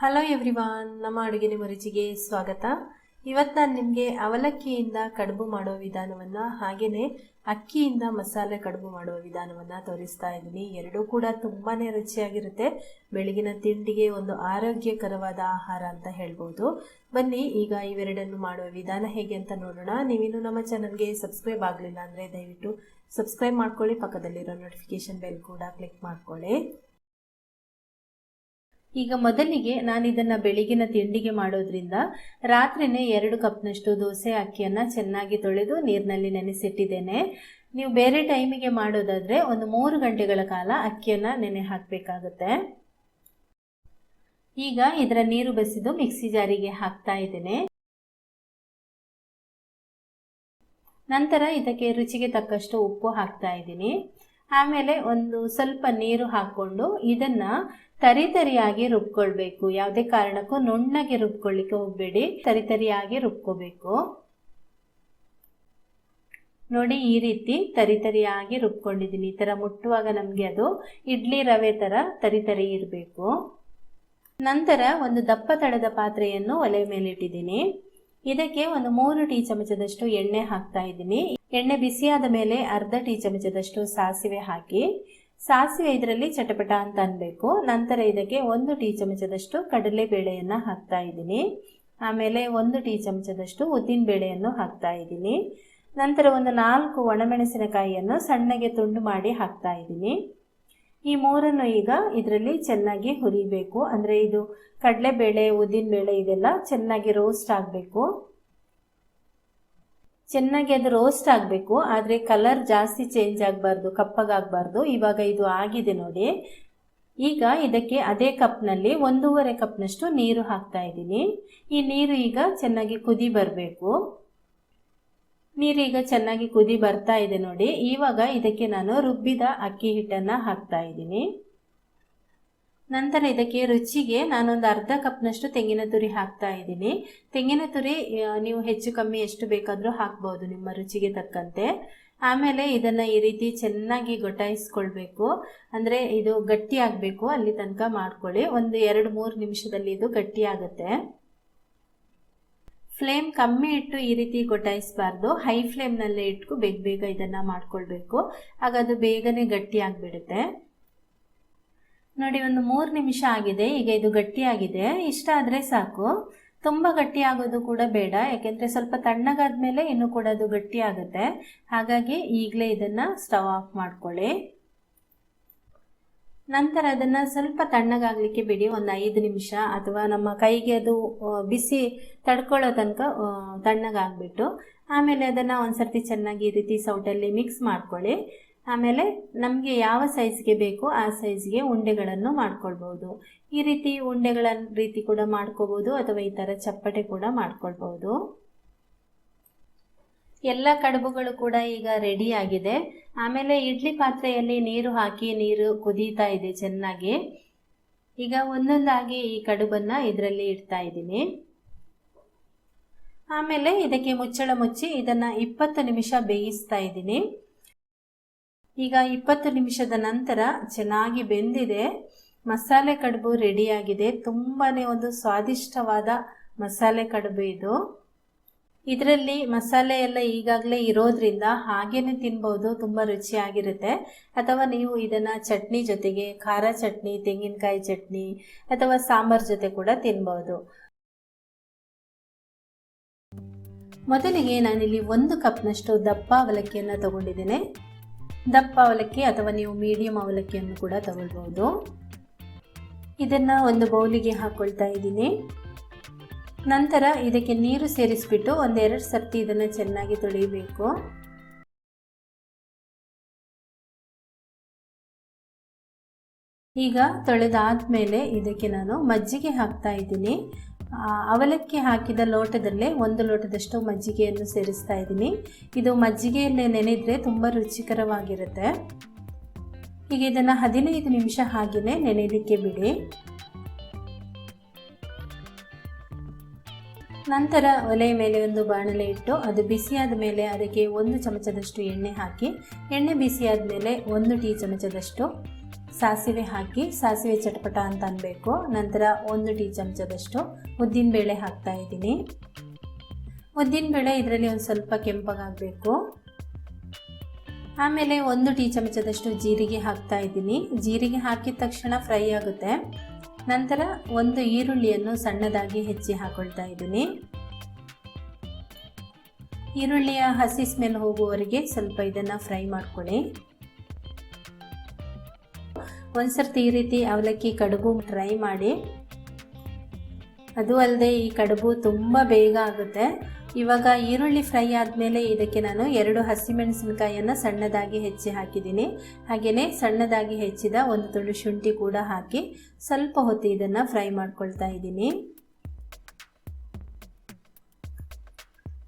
Hello everyone ನಮ್ಮ ಅಡುಗೆ ಮರುಚಿಗೆ ರುಚಿಗೆ ಸ್ವಾಗತ. ಇವತ್ತು ನಾನು ನಿಮಗೆ ಅವಲಕ್ಕಿಯಿಂದ ಕಡುಬು ಮಾಡೋ ವಿಧಾನವನ್ನು ಹಾಗೆಯೇ ಅಕ್ಕಿಯಿಂದ ಮಸಾಲೆ ಕಡುಬು ಮಾಡುವ ವಿಧಾನವನ್ನು ತೋರಿಸ್ತಾ ಇದ್ದೀನಿ. ಎರಡೂ ಕೂಡ ತುಂಬಾ ರುಚಿಯಾಗಿರುತ್ತೆ. ಬೆಳಗಿನ ತಿಂಡಿಗೆ ಒಂದು ಆರೋಗ್ಯಕರವಾದ ಆಹಾರ ಅಂತ ಹೇಳ್ಬೋದು. ಬನ್ನಿ, ಈಗ ಇವೆರಡನ್ನು ಮಾಡುವ ವಿಧಾನ ಹೇಗೆ ಅಂತ ನೋಡೋಣ. ನೀವಿನ್ನು ನಮ್ಮ ಚಾನಲ್ಗೆ ಸಬ್ಸ್ಕ್ರೈಬ್ ಆಗಲಿಲ್ಲ ಅಂದರೆ ದಯವಿಟ್ಟು ಸಬ್ಸ್ಕ್ರೈಬ್ ಮಾಡ್ಕೊಳ್ಳಿ, ಪಕ್ಕದಲ್ಲಿರೋ ನೋಟಿಫಿಕೇಶನ್ ಬೆಲ್ ಕೂಡ ಕ್ಲಿಕ್ ಮಾಡ್ಕೊಳ್ಳಿ. ಈಗ ಮೊದಲಿಗೆ ನಾನು ಇದನ್ನು ಬೆಳಿಗಿನ ತಿಂಡಿಗೆ ಮಾಡೋದ್ರಿಂದ ರಾತ್ರಿನೇ ಎರಡು ಕಪ್ನಷ್ಟು ದೋಸೆ ಅಕ್ಕಿಯನ್ನು ಚೆನ್ನಾಗಿ ತೊಳೆದು ನೀರಿನಲ್ಲಿ ನೆನೆಸಿಟ್ಟಿದ್ದೇನೆ. ನೀವು ಬೇರೆ ಟೈಮಿಗೆ ಮಾಡೋದಾದ್ರೆ ಒಂದು ಮೂರು ಗಂಟೆಗಳ ಕಾಲ ಅಕ್ಕಿಯನ್ನು ನೆನೆ ಹಾಕಬೇಕಾಗುತ್ತೆ. ಈಗ ಇದರ ನೀರು ಬಸಿದು ಮಿಕ್ಸಿ ಜಾರಿಗೆ ಹಾಕ್ತಾ ಇದ್ದೇನೆ. ನಂತರ ಇದಕ್ಕೆ ರುಚಿಗೆ ತಕ್ಕಷ್ಟು ಉಪ್ಪು ಹಾಕ್ತಾ ಇದ್ದೀನಿ. ಆಮೇಲೆ ಒಂದು ಸ್ವಲ್ಪ ನೀರು ಹಾಕ್ಕೊಂಡು ಇದನ್ನು ತರಿತರಿಯಾಗಿ ರುಬ್ಕೊಳ್ಬೇಕು. ಯಾವುದೇ ಕಾರಣಕ್ಕೂ ನುಣ್ಣಗೆ ರುಬ್ಕೊಳ್ಳಿಕ್ಕೆ ಹೋಗಬೇಡಿ. ತರಿತರಿಯಾಗಿ ರುಬ್ಕೋಬೇಕು. ನೋಡಿ ಈ ರೀತಿ ತರಿತರಿಯಾಗಿ ರುಬ್ಕೊಂಡಿದ್ದೀನಿ. ಈ ಥರ ಮುಟ್ಟುವಾಗ ನಮಗೆ ಅದು ಇಡ್ಲಿ ರವೆ ಥರ ತರಿತರಿ ಇರಬೇಕು. ನಂತರ ಒಂದು ದಪ್ಪ ತಳದ ಪಾತ್ರೆಯನ್ನು ಒಲೆ ಮೇಲೆ ಇಟ್ಟಿದ್ದೀನಿ ಇದಕ್ಕೆ ಒಂದು ಮೂರು ಟೀ ಚಮಚದಷ್ಟು ಎಣ್ಣೆ ಹಾಕ್ತಾ ಇದ್ದೀನಿ. ಎಣ್ಣೆ ಬಿಸಿಯಾದ ಮೇಲೆ ಅರ್ಧ ಟೀ ಚಮಚದಷ್ಟು ಸಾಸಿವೆ ಹಾಕಿ, ಸಾಸಿವೆ ಇದರಲ್ಲಿ ಚಟಪಟ ಅಂತ ಅನ್ಬೇಕು. ನಂತರ ಇದಕ್ಕೆ ಒಂದು ಟೀ ಚಮಚದಷ್ಟು ಕಡಲೆ ಬೇಳೆಯನ್ನು ಹಾಕ್ತಾ ಇದ್ದೀನಿ. ಆಮೇಲೆ ಒಂದು ಟೀ ಚಮಚದಷ್ಟು ಉದ್ದಿನ ಬೇಳೆಯನ್ನು ಹಾಕ್ತಾ ಇದ್ದೀನಿ. ನಂತರ ಒಂದು ನಾಲ್ಕು ಒಣಮೆಣಸಿನಕಾಯಿಯನ್ನು ಸಣ್ಣಗೆ ತುಂಡು ಮಾಡಿ ಹಾಕ್ತಾ ಇದ್ದೀನಿ. ಈ ಮೂರನ್ನು ಈಗ ಇದರಲ್ಲಿ ಚೆನ್ನಾಗಿ ಹುರಿಬೇಕು. ಅಂದರೆ ಇದು ಕಡಲೆಬೇಳೆ, ಉದ್ದಿನಬೇಳೆ ಇದೆಲ್ಲ ಚೆನ್ನಾಗಿ ರೋಸ್ಟ್ ಆಗಬೇಕು. ಚೆನ್ನಾಗಿ ಅದು ರೋಸ್ಟ್ ಆಗಬೇಕು, ಆದರೆ ಕಲರ್ ಜಾಸ್ತಿ ಚೇಂಜ್ ಆಗಬಾರ್ದು ಕಪ್ಪಗಾಗಬಾರ್ದು ಇವಾಗ ಇದು ಆಗಿದೆ ನೋಡಿ. ಈಗ ಇದಕ್ಕೆ ಅದೇ ಕಪ್ನಲ್ಲಿ ಒಂದೂವರೆ ಕಪ್ನಷ್ಟು ನೀರು ಹಾಕ್ತಾ ಇದ್ದೀನಿ. ಈ ನೀರು ಈಗ ಚೆನ್ನಾಗಿ ಕುದಿ ಬರಬೇಕು. ನೀರೀಗ ಚೆನ್ನಾಗಿ ಕುದಿ ಬರ್ತಾ ಇದೆ ನೋಡಿ. ಇವಾಗ ಇದಕ್ಕೆ ನಾನು ರುಬ್ಬಿದ ಅಕ್ಕಿ ಹಿಟ್ಟನ್ನು ಹಾಕ್ತಾ ಇದ್ದೀನಿ. ನಂತರ ಇದಕ್ಕೆ ರುಚಿಗೆ ನಾನೊಂದು ಅರ್ಧ ಕಪ್ನಷ್ಟು ತೆಂಗಿನ ತುರಿ ಹಾಕ್ತಾ ಇದ್ದೀನಿ. ತೆಂಗಿನ ತುರಿ ನೀವು ಹೆಚ್ಚು ಕಮ್ಮಿ ಎಷ್ಟು ಬೇಕಾದರೂ ಹಾಕ್ಬೋದು ನಿಮ್ಮ ರುಚಿಗೆ ತಕ್ಕಂತೆ. ಆಮೇಲೆ ಇದನ್ನು ಈ ರೀತಿ ಚೆನ್ನಾಗಿ ಗೊಟ್ಟಾಯಿಸ್ಕೊಳ್ಬೇಕು ಅಂದರೆ ಇದು ಗಟ್ಟಿ ಆಗಬೇಕು, ಅಲ್ಲಿ ತನಕ ಮಾಡ್ಕೊಳ್ಳಿ. ಒಂದು ಎರಡು ಮೂರು ನಿಮಿಷದಲ್ಲಿ ಇದು ಗಟ್ಟಿ ಆಗುತ್ತೆ. ಫ್ಲೇಮ್ ಕಮ್ಮಿ ಇಟ್ಟು ಈ ರೀತಿ ಗೊಟ್ಟಾಯಿಸ್ಬಾರ್ದು ಹೈ ಫ್ಲೇಮ್ನಲ್ಲೇ ಇಟ್ಟು ಬೇಗ ಬೇಗ ಇದನ್ನು ಮಾಡ್ಕೊಳ್ಬೇಕು. ಆಗ ಅದು ಬೇಗನೆ ಗಟ್ಟಿ ಆಗಿಬಿಡುತ್ತೆ. ನೋಡಿ, ಒಂದು ಮೂರು ನಿಮಿಷ ಆಗಿದೆ. ಈಗ ಇದು ಗಟ್ಟಿಯಾಗಿದೆ. ಇಷ್ಟ ಆದರೆ ಸಾಕು. ತುಂಬ ಗಟ್ಟಿ ಆಗೋದು ಕೂಡ ಬೇಡ. ಯಾಕೆಂದರೆ ಸ್ವಲ್ಪ ತಣ್ಣಗಾದ ಮೇಲೆ ಇನ್ನೂ ಕೂಡ ಅದು ಗಟ್ಟಿ ಆಗುತ್ತೆ ಹಾಗಾಗಿ ಈಗಲೇ ಇದನ್ನು ಸ್ಟವ್ ಆಫ್ ಮಾಡ್ಕೊಳ್ಳಿ. ನಂತರ ಅದನ್ನು ಸ್ವಲ್ಪ ತಣ್ಣಗಾಗಲಿಕ್ಕೆ ಬಿಡಿ. ಒಂದು ಐದು ನಿಮಿಷ. ಅಥವಾ ನಮ್ಮ ಕೈಗೆ ಅದು ಬಿಸಿ ತಡ್ಕೊಳ್ಳೋ ತನಕ ತಣ್ಣಗಾಗ್ಬಿಟ್ಟು ಆಮೇಲೆ ಅದನ್ನು ಒಂದು ಸರ್ತಿ ಚೆನ್ನಾಗಿ ಈ ರೀತಿ ಸೌಟಲ್ಲಿ ಮಿಕ್ಸ್ ಮಾಡ್ಕೊಳ್ಳಿ. ಆಮೇಲೆ ನಮಗೆ ಯಾವ ಸೈಜ್ಗೆ ಬೇಕೋ ಆ ಸೈಜ್ಗೆ ಉಂಡೆಗಳನ್ನು ಮಾಡ್ಕೊಳ್ಬೋದು. ಈ ರೀತಿ ಉಂಡೆಗಳ ರೀತಿ ಕೂಡ ಮಾಡ್ಕೋಬೋದು ಅಥವಾ ಈ ಥರ ಚಪ್ಪಟೆ ಕೂಡ ಮಾಡ್ಕೊಳ್ಬೋದು. ಎಲ್ಲ ಕಡುಬುಗಳು ಕೂಡ ಈಗ ರೆಡಿ ಆಗಿದೆ. ಆಮೇಲೆ ಇಡ್ಲಿ ಪಾತ್ರೆಯಲ್ಲಿ ನೀರು ಹಾಕಿ ನೀರು ಕುದೀತಾ ಇದೆ ಚೆನ್ನಾಗಿ. ಈಗ ಒಂದೊಂದಾಗಿ ಈ ಕಡುಬನ್ನು ಇದರಲ್ಲಿ ಇಡ್ತಾ ಇದ್ದೀನಿ. ಆಮೇಲೆ ಇದಕ್ಕೆ ಮುಚ್ಚಳ ಮುಚ್ಚಿ ಇದನ್ನು ಇಪ್ಪತ್ತು ನಿಮಿಷ ಬೇಯಿಸ್ತಾ ಇದ್ದೀನಿ. ಈಗ ಇಪ್ಪತ್ತು ನಿಮಿಷದ ನಂತರ ಚೆನ್ನಾಗಿ ಬೆಂದಿದೆ. ಮಸಾಲೆ ಕಡುಬು ರೆಡಿಯಾಗಿದೆ. ತುಂಬಾ ಒಂದು ಸ್ವಾದಿಷ್ಟವಾದ ಮಸಾಲೆ ಕಡುಬು ಇದು. ಇದರಲ್ಲಿ ಮಸಾಲೆ ಎಲ್ಲ ಈಗಾಗಲೇ ಇರೋದ್ರಿಂದ ಹಾಗೇನೆ ತಿನ್ಬೋದು, ತುಂಬ ರುಚಿಯಾಗಿರುತ್ತೆ. ಅಥವಾ ನೀವು ಇದನ್ನು ಚಟ್ನಿ ಜೊತೆಗೆ, ಖಾರ ಚಟ್ನಿ, ತೆಂಗಿನಕಾಯಿ ಚಟ್ನಿ ಅಥವಾ ಸಾಂಬಾರ್ ಜೊತೆ ಕೂಡ ತಿನ್ಬೋದು. ಮೊದಲಿಗೆ ನಾನಿಲ್ಲಿ ಒಂದು ಕಪ್ನಷ್ಟು ದಪ್ಪ ಅವಲಕ್ಕಿಯನ್ನು ತಗೊಂಡಿದ್ದೇನೆ. ದಪ್ಪ ಅವಲಕ್ಕಿ ಅಥವಾ ನೀವು ಮೀಡಿಯಂ ಅವಲಕ್ಕಿಯನ್ನು ಕೂಡ ತಗೊಳ್ಬೋದು ಇದನ್ನು ಒಂದು ಬೌಲಿಗೆ ಹಾಕ್ಕೊಳ್ತಾ ಇದ್ದೀನಿ. ನಂತರ ಇದಕ್ಕೆ ನೀರು ಸೇರಿಸ್ಬಿಟ್ಟು ಒಂದೆರಡು ಸರ್ತಿ ಇದನ್ನು ಚೆನ್ನಾಗಿ ತೊಳಿಬೇಕು. ಈಗ ತೊಳೆದಾದ ಮೇಲೆ ಇದಕ್ಕೆ ನಾನು ಮಜ್ಜಿಗೆ ಹಾಕ್ತಾ ಇದ್ದೀನಿ. ಅವಲಕ್ಕಿ ಹಾಕಿದ ಲೋಟದಲ್ಲೇ ಒಂದು ಲೋಟದಷ್ಟು ಮಜ್ಜಿಗೆಯನ್ನು ಸೇರಿಸ್ತಾ ಇದ್ದೀನಿ. ಇದು ಮಜ್ಜಿಗೆಯಲ್ಲೇ ನೆನೆದರೆ ತುಂಬ ರುಚಿಕರವಾಗಿರುತ್ತೆ. ಈಗ ಇದನ್ನು ಹದಿನೈದು ನಿಮಿಷ ಹಾಗೆಯೇ ನೆನೆಯಲಿಕ್ಕೆ ಬಿಡಿ. ನಂತರ ಒಲೆಯ ಮೇಲೆ ಒಂದು ಬಾಣಲೆ ಇಟ್ಟು ಅದು ಬಿಸಿಯಾದ ಮೇಲೆ ಅದಕ್ಕೆ ಒಂದು ಚಮಚದಷ್ಟು ಎಣ್ಣೆ ಹಾಕಿ, ಎಣ್ಣೆ ಬಿಸಿಯಾದ ಮೇಲೆ ಒಂದು ಟೀ ಚಮಚದಷ್ಟು ಸಾಸಿವೆ ಹಾಕಿ, ಸಾಸಿವೆ ಚಟಪಟ ಅಂತ ಅನ್ಬೇಕು. ನಂತರ ಒಂದು ಟೀ ಚಮಚದಷ್ಟು ಉದ್ದಿನ ಬೇಳೆ ಹಾಕ್ತಾ ಇದ್ದೀನಿ. ಉದ್ದಿನ ಬೇಳೆ ಇದರಲ್ಲಿ ಒಂದು ಸ್ವಲ್ಪ ಕೆಂಪಗಾಗಬೇಕು ಆಮೇಲೆ ಒಂದು ಟೀ ಚಮಚದಷ್ಟು ಜೀರಿಗೆ ಹಾಕ್ತಾ ಇದ್ದೀನಿ. ಜೀರಿಗೆ ಹಾಕಿದ ತಕ್ಷಣ ಫ್ರೈ ಆಗುತ್ತೆ. ನಂತರ ಒಂದು ಈರುಳ್ಳಿಯನ್ನು ಸಣ್ಣದಾಗಿ ಹೆಚ್ಚಿ ಹಾಕೊಳ್ತಾ ಇದ್ದೀನಿ. ಈರುಳ್ಳಿಯ ಹಸಿ ಸ್ಮೆಲ್ ಹೋಗುವವರೆಗೆ ಸ್ವಲ್ಪ ಇದನ್ನು ಫ್ರೈ ಮಾಡ್ಕೊಳ್ಳಿ. ಒಂದ್ಸರ್ತಿ ಈ ರೀತಿ ಅವಲಕ್ಕಿ ಕಡುಬು ಟ್ರೈ ಮಾಡಿ. ಅದು ಅಲ್ಲದೆ ಈ ಕಡುಬು ತುಂಬ ಬೇಗ ಆಗುತ್ತೆ. ಇವಾಗ ಈರುಳ್ಳಿ ಫ್ರೈ ಆದಮೇಲೆ ಇದಕ್ಕೆ ನಾನು ಎರಡು ಹಸಿಮೆಣಸಿನಕಾಯಿಯನ್ನು ಸಣ್ಣದಾಗಿ ಹೆಚ್ಚಿ ಹಾಕಿದ್ದೀನಿ. ಹಾಗೆಯೇ ಸಣ್ಣದಾಗಿ ಹೆಚ್ಚಿದ ಒಂದು ತುಳು ಶುಂಠಿ ಕೂಡ ಹಾಕಿ ಸ್ವಲ್ಪ ಹೊತ್ತು ಇದನ್ನು ಫ್ರೈ ಮಾಡ್ಕೊಳ್ತಾ ಇದ್ದೀನಿ.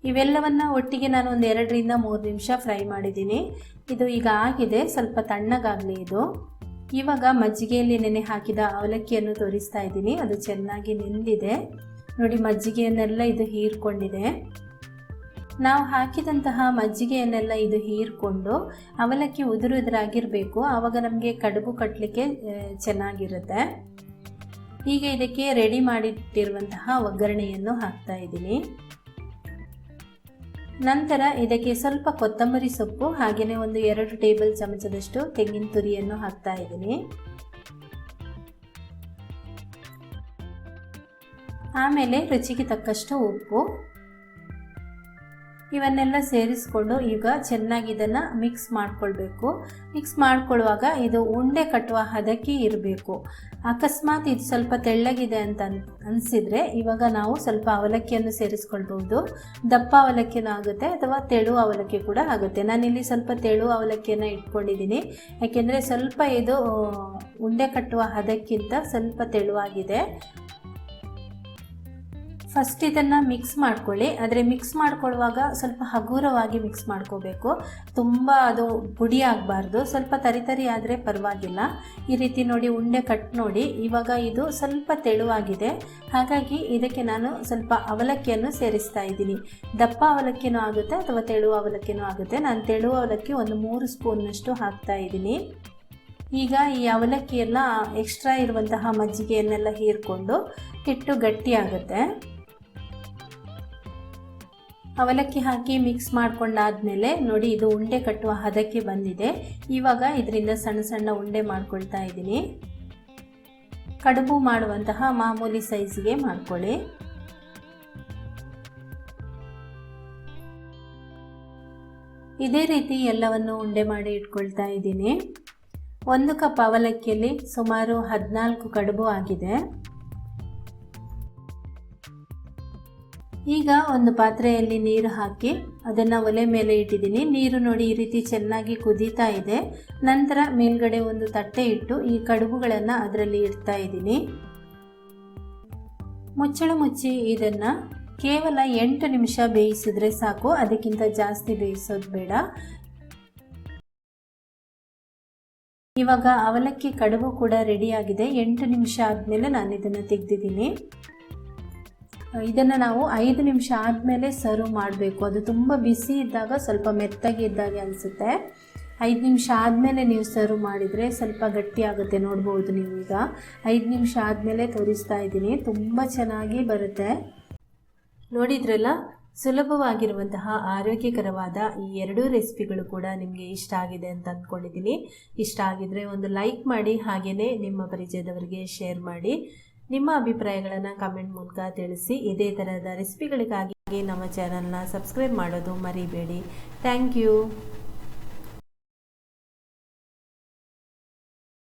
ಇವೆಲ್ಲವನ್ನು ಒಟ್ಟಿಗೆ ನಾನು ಒಂದು ಎರಡರಿಂದ ಮೂರು ನಿಮಿಷ ಫ್ರೈ ಮಾಡಿದ್ದೀನಿ. ಇದು ಈಗ ಆಗಿದೆ. ಸ್ವಲ್ಪ ತಣ್ಣಗಾಗಲಿ ಇದು. ಇವಾಗ ಮಜ್ಜಿಗೆಯಲ್ಲಿ ನೆನೆ ಹಾಕಿದ ಅವಲಕ್ಕಿಯನ್ನು ತೋರಿಸ್ತಾ ಇದ್ದೀನಿ. ಅದು ಚೆನ್ನಾಗಿ ನೆಂದಿದೆ. ನೋಡಿ, ಮಜ್ಜಿಗೆಯನ್ನೆಲ್ಲ ಇದು ಹೀರ್ಕೊಂಡಿದೆ. ನಾವು ಹಾಕಿದಂತಹ ಮಜ್ಜಿಗೆಯನ್ನೆಲ್ಲ ಇದು ಹೀರ್ಕೊಂಡು ಅವಲಕ್ಕಿ ಉದುರುದುರಾಗಿರಬೇಕು. ಆವಾಗ ನಮಗೆ ಕಡುಬು ಕಟ್ಟಲಿಕ್ಕೆ ಚೆನ್ನಾಗಿರುತ್ತೆ. ಈಗ ಇದಕ್ಕೆ ರೆಡಿ ಮಾಡಿಟ್ಟಿರುವಂತಹ ಒಗ್ಗರಣೆಯನ್ನು ಹಾಕ್ತಾ ಇದ್ದೀನಿ. ನಂತರ ಇದಕ್ಕೆ ಸ್ವಲ್ಪ ಕೊತ್ತಂಬರಿ ಸೊಪ್ಪು, ಹಾಗೆಯೇ ಒಂದು ಎರಡು ಟೇಬಲ್ ಚಮಚದಷ್ಟು ತೆಂಗಿನ ತುರಿಯನ್ನು ಹಾಕ್ತಾ ಇದ್ದೀನಿ. ಆಮೇಲೆ ರುಚಿಗೆ ತಕ್ಕಷ್ಟು ಉಪ್ಪು. ಇವನ್ನೆಲ್ಲ ಸೇರಿಸ್ಕೊಂಡು ಈಗ ಚೆನ್ನಾಗಿ ಇದನ್ನು ಮಿಕ್ಸ್ ಮಾಡ್ಕೊಳ್ಬೇಕು. ಮಿಕ್ಸ್ ಮಾಡ್ಕೊಳ್ಳುವಾಗ ಇದು ಉಂಡೆ ಕಟ್ಟುವ ಹದಕ್ಕೆ ಇರಬೇಕು. ಅಕಸ್ಮಾತ್ ಇದು ಸ್ವಲ್ಪ ತೆಳ್ಳಗಿದೆ ಅಂತ ಅನಿಸಿದರೆ ಇವಾಗ ನಾವು ಸ್ವಲ್ಪ ಅವಲಕ್ಕಿಯನ್ನು ಸೇರಿಸ್ಕೊಳ್ಬೋದು ದಪ್ಪ ಅವಲಕ್ಕಿನೂ ಆಗುತ್ತೆ ಅಥವಾ ತೆಳು ಅವಲಕ್ಕಿ ಕೂಡ ಆಗುತ್ತೆ. ನಾನಿಲ್ಲಿ ಸ್ವಲ್ಪ ತೆಳು ಅವಲಕ್ಕಿಯನ್ನು ಇಟ್ಕೊಂಡಿದ್ದೀನಿ. ಯಾಕೆಂದರೆ ಸ್ವಲ್ಪ ಇದು ಉಂಡೆ ಕಟ್ಟುವ ಹದಕ್ಕಿಂತ ಸ್ವಲ್ಪ ತೆಳುವಾಗಿದೆ. ಫಸ್ಟ್ ಇದನ್ನು ಮಿಕ್ಸ್ ಮಾಡ್ಕೊಳ್ಳಿ. ಆದರೆ ಮಿಕ್ಸ್ ಮಾಡ್ಕೊಳ್ಳುವಾಗ ಸ್ವಲ್ಪ ಹಗುರವಾಗಿ ಮಿಕ್ಸ್ ಮಾಡ್ಕೋಬೇಕು. ತುಂಬ ಅದು ಪುಡಿ ಆಗಬಾರ್ದು. ಸ್ವಲ್ಪ ತರಿತರಿ ತರಿ ಆದರೆ ಪರವಾಗಿಲ್ಲ. ಈ ರೀತಿ ನೋಡಿ ಉಂಡೆ ಕಟ್ ನೋಡಿ. ಇವಾಗ ಇದು ಸ್ವಲ್ಪ ತೆಳುವಾಗಿದೆ. ಹಾಗಾಗಿ ಇದಕ್ಕೆ ನಾನು ಸ್ವಲ್ಪ ಅವಲಕ್ಕಿಯನ್ನು ಸೇರಿಸ್ತಾ ಇದ್ದೀನಿ. ದಪ್ಪ ಅವಲಕ್ಕಿನೂ ಆಗುತ್ತೆ ಅಥವಾ ತೆಳು ಅವಲಕ್ಕಿನೂ ಆಗುತ್ತೆ. ನಾನು ತೆಳು ಅವಲಕ್ಕಿ ಒಂದು ಮೂರು ಸ್ಪೂನ್ನಷ್ಟು ಹಾಕ್ತಾ ಇದ್ದೀನಿ. ಈಗ ಈ ಅವಲಕ್ಕಿಯೆಲ್ಲ ಎಕ್ಸ್ಟ್ರಾ ಇರುವಂತಹ ಮಜ್ಜಿಗೆಯನ್ನೆಲ್ಲ ಹೀರ್ಕೊಂಡು ಹಿಟ್ಟು ಗಟ್ಟಿಯಾಗುತ್ತೆ. ಅವಲಕ್ಕಿ ಹಾಕಿ ಮಿಕ್ಸ್ ಮಾಡ್ಕೊಂಡಾದ್ಮೇಲೆ ನೋಡಿ ಇದು ಉಂಡೆ ಕಟ್ಟುವ ಹದಕ್ಕೆ ಬಂದಿದೆ. ಇವಾಗ ಇದರಿಂದ ಸಣ್ಣ ಸಣ್ಣ ಉಂಡೆ ಮಾಡ್ಕೊಳ್ತಾ ಇದ್ದೀನಿ. ಕಡುಬು ಮಾಡುವಂತಹ ಮಾಮೂಲಿ ಸೈಜ್ಗೆ ಮಾಡ್ಕೊಳ್ಳಿ. ಇದೇ ರೀತಿ ಎಲ್ಲವನ್ನು ಉಂಡೆ ಮಾಡಿ ಇಟ್ಕೊಳ್ತಾ ಇದ್ದೀನಿ. ಒಂದು ಕಪ್ ಅವಲಕ್ಕಿಯಲ್ಲಿ ಸುಮಾರು ಹದಿನಾಲ್ಕು ಕಡುಬು ಆಗಿದೆ. ಈಗ ಒಂದು ಪಾತ್ರೆಯಲ್ಲಿ ನೀರು ಹಾಕಿ ಅದನ್ನು ಒಲೆ ಮೇಲೆ ಇಟ್ಟಿದ್ದೀನಿ. ನೀರು ನೋಡಿ ಈ ರೀತಿ ಚೆನ್ನಾಗಿ ಕುದೀತಾ ಇದೆ. ನಂತರ ಮೇಲ್ಗಡೆ ಒಂದು ತಟ್ಟೆ ಇಟ್ಟು ಈ ಕಡುಬುಗಳನ್ನು ಅದರಲ್ಲಿ ಇಡ್ತಾ ಇದ್ದೀನಿ. ಮುಚ್ಚಳ ಮುಚ್ಚಿ ಇದನ್ನು ಕೇವಲ ಎಂಟು ನಿಮಿಷ ಬೇಯಿಸಿದ್ರೆ ಸಾಕು. ಅದಕ್ಕಿಂತ ಜಾಸ್ತಿ ಬೇಯಿಸೋದು ಬೇಡ. ಇವಾಗ ಅವಲಕ್ಕಿ ಕಡುಬು ಕೂಡ ರೆಡಿಯಾಗಿದೆ ಎಂಟು ನಿಮಿಷ ಆದಮೇಲೆ ನಾನು ಇದನ್ನು ತೆಗೆದಿದ್ದೀನಿ. ಇದನ್ನು ನಾವು ಐದು ನಿಮಿಷ ಆದಮೇಲೆ ಸರ್ವ್ ಮಾಡಬೇಕು. ಅದು ತುಂಬ ಬಿಸಿ ಇದ್ದಾಗ ಸ್ವಲ್ಪ ಮೆತ್ತಗೆ ಇದ್ದಾಗ ಅನಿಸುತ್ತೆ. ಐದು ನಿಮಿಷ ಆದಮೇಲೆ ನೀವು ಸರ್ವ್ ಮಾಡಿದರೆ ಸ್ವಲ್ಪ ಗಟ್ಟಿ ಆಗುತ್ತೆ. ನೋಡ್ಬೋದು ನೀವು ಈಗ. ಐದು ನಿಮಿಷ ಆದಮೇಲೆ ತೋರಿಸ್ತಾ ಇದ್ದೀನಿ. ತುಂಬ ಚೆನ್ನಾಗಿ ಬರುತ್ತೆ. ನೋಡಿದ್ರಲ್ಲ, ಸುಲಭವಾಗಿರುವಂತಹ ಆರೋಗ್ಯಕರವಾದ ಈ ಎರಡೂ ರೆಸಿಪಿಗಳು ಕೂಡ ನಿಮಗೆ ಇಷ್ಟ ಆಗಿದೆ ಅಂತ ಅಂದ್ಕೊಂಡಿದ್ದೀನಿ. ಇಷ್ಟ ಆಗಿದ್ರೆ ಒಂದು ಲೈಕ್ ಮಾಡಿ ಹಾಗೆಯೇ ನಿಮ್ಮ ಪರಿಚಯದವರಿಗೆ ಶೇರ್ ಮಾಡಿ. ನಿಮ್ಮ ಅಭಿಪ್ರಾಯಗಳನ್ನು ಕಮೆಂಟ್ ಮೂಲಕ ತಿಳಿಸಿ. ಇದೇ ಥರದ ರೆಸಿಪಿಗಳಿಗಾಗಿ ನಮ್ಮ ಚಾನಲ್ನ ಸಬ್ಸ್ಕ್ರೈಬ್ ಮಾಡೋದು ಮರಿಬೇಡಿ. Thank you